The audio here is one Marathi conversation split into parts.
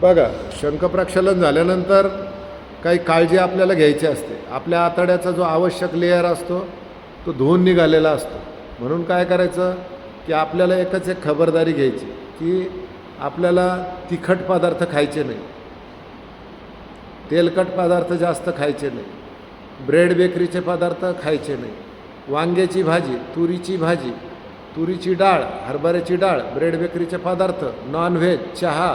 बघा शंखप्रक्षालन झाल्यानंतर काही काळजी आपल्याला घ्यायची असते. आपल्या आतड्याचा जो आवश्यक लेअर असतो तो धुवून निघालेला असतो. म्हणून काय करायचं की आपल्याला एकच एक खबरदारी घ्यायची की आपल्याला तिखट पदार्थ खायचे नाही. तेलकट पदार्थ जास्त खायचे नाही. ब्रेड बेकरीचे पदार्थ खायचे नाही. वांग्याची भाजी तुरीची भाजी तुरीची डाळ हरभऱ्याची डाळ ब्रेड बेकरीचे पदार्थ नॉनव्हेज चहा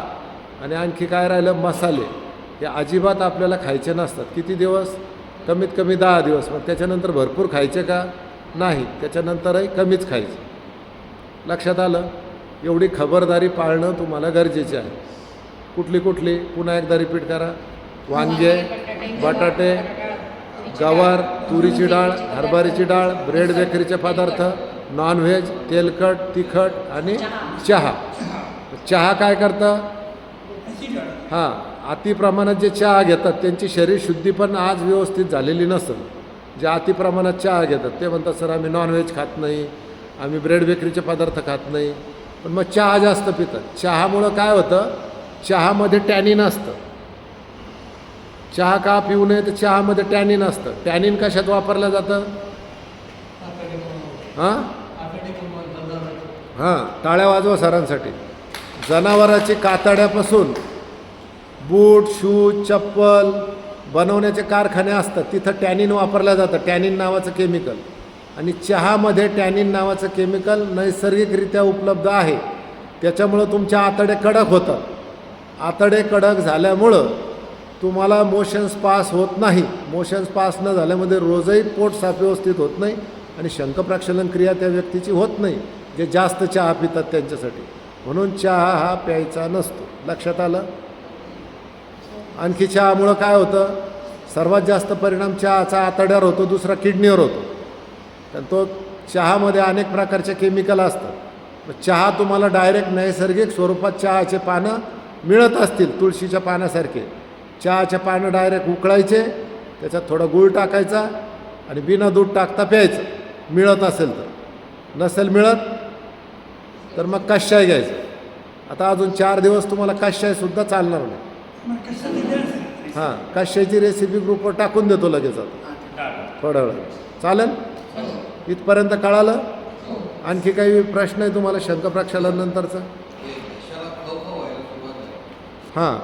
आणि आणखी काय राहिलं? मसाले. हे अजिबात आपल्याला खायचे नसतात. किती दिवस? कमीत कमी दहा दिवस. मग त्याच्यानंतर भरपूर खायचे का? नाही. त्याच्यानंतरही कमीच खायचे. लक्षात आलं? एवढी खबरदारी पाळणं तुम्हाला गरजेचे आहे. कुठली कुठली? पुन्हा एकदा रिपीट करा. वांगे बटाटे गवार तुरीची डाळ हरभऱ्याची डाळ ब्रेड बेकरीचे पदार्थ नॉनव्हेज तेलकट तिखट आणि चहा. चहा. काय करतं? हां अतिप्रमाणात जे चहा घेतात त्यांची शरीर शुद्धी पण आज व्यवस्थित झालेली नसेल. जे अतिप्रमाणात चहा घेतात ते म्हणतात सर आम्ही नॉनव्हेज खात नाही आम्ही ब्रेड बेकरीचे पदार्थ खात नाही. पण मग चहा जास्त पितात. चहामुळं काय होतं? चहामध्ये टॅनिन असतं. चहा का पिऊ नये तर चहामध्ये टॅनिन असतं. टॅनिन कशात वापरलं जातं? हां? हां टाळ्या वाजवा सरांसाठी. जनावराची कातड्यापासून बूट शूज चप्पल बनवण्याचे कारखाने असतात. तिथं टॅनिन वापरलं जातं टॅनिन नावाचं केमिकल. आणि चहामध्ये टॅनिन नावाचं केमिकल नैसर्गिकरित्या उपलब्ध आहे. त्याच्यामुळं तुमच्या आतडे कडक होतात. आतडे कडक झाल्यामुळं तुम्हाला मोशन्स पास होत नाही. मोशन्स पास न झाल्यामध्ये रोजही पोट साफ व्यवस्थित होत नाही आणि शंखप्रक्षालन क्रिया त्या व्यक्तीची होत नाही. जे जास्त चहा पितात त्यांच्यासाठी. म्हणून चहा हा प्यायचा नसतो. लक्षात आलं? आणखी चहामुळं काय होतं? सर्वात जास्त परिणाम चहाचा आतड्यावर होतो दुसरा किडनीवर होतो. तर तो चहामध्ये अनेक प्रकारचे केमिकल असतात. चहा तुम्हाला डायरेक्ट नैसर्गिक स्वरूपात चहाचे पानं मिळत असतील तुळशीच्या पाण्यासारखे चहाचे पानं डायरेक्ट उकळायचे त्याच्यात थोडा गूळ टाकायचा आणि बिना दूध टाकता प्यायचं. मिळत असेल तर. नसेल मिळत तर मग कशाय घ्यायचं? आता अजून चार दिवस तुम्हाला कशायसुद्धा चालणार नाही. हां कशाची रेसिपी ग्रुपवर टाकून देतो लगेच आता. थोड्या वेळात चालेल? इथपर्यंत कळालं? आणखी काही प्रश्न आहे तुम्हाला शंखप्रक्षालनंतरचा हां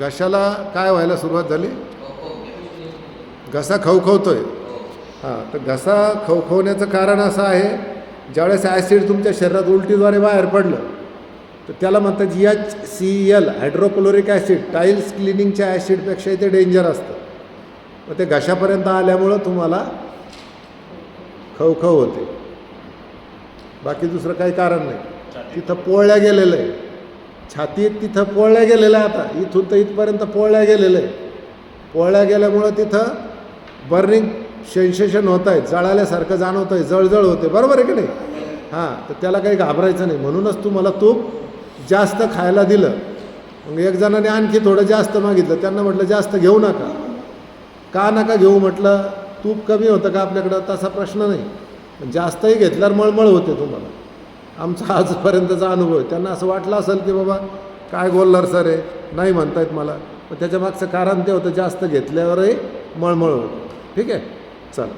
घशाला काय व्हायला सुरुवात झाली? घसा खवखवतोय. हां तर घसा खवखवण्याचं कारण असं आहे ज्यावेळेस ॲसिड तुमच्या शरीरात उलटीद्वारे बाहेर पडलं तर त्याला म्हणतात H C L hydrochloric acid tiles क्लिनिंगच्या ॲसिडपेक्षाही ते डेंजर असतं. मग ते घशापर्यंत आल्यामुळं तुम्हाला खवखव होते. बाकी दुसरं काही कारण नाही. तिथं पोळल्या गेलेलं आहे. छातीत तिथं पोळल्या गेलेलं आहे आता. इथून तर इथपर्यंत पोळल्या गेलेलं आहे पोळल्या गेल्यामुळं तिथं बर्निंग सेन्सेशन होत आहे जळाल्यासारखं जाणवतं आहे जळजळ होते बरोबर आहे की नाही? हां तर त्याला काही घाबरायचं नाही. म्हणूनच तू मला तूप जास्त खायला दिलं. मग एक जणाने आणखी थोडं जास्त मागितलं. त्यांना म्हटलं जास्त घेऊ नका. का नका घेऊ? म्हटलं तूप कमी होतं का आपल्याकडं? तसा प्रश्न नाही. पण जास्तही घेतल्यावर मळमळ होते तुम्हाला. आमचा आजपर्यंतचा अनुभव आहे. त्यांना असं वाटलं असेल की बाबा काय बोलणार सर आहे नाही म्हणतायत मला. पण त्याच्या मागचं कारण ते होतं जास्त घेतल्यावरही मळमळ होतं. ठीक आहे? चला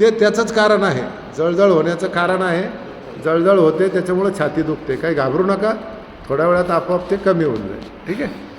ते त्याचंच कारण आहे. जळजळ होण्याचं कारण आहे. जळजळ होते त्याच्यामुळं छाती दुखते. काही घाबरू नका. थोड्या वेळात आपोआप ते कमी होऊन जाईल. ठीक आहे?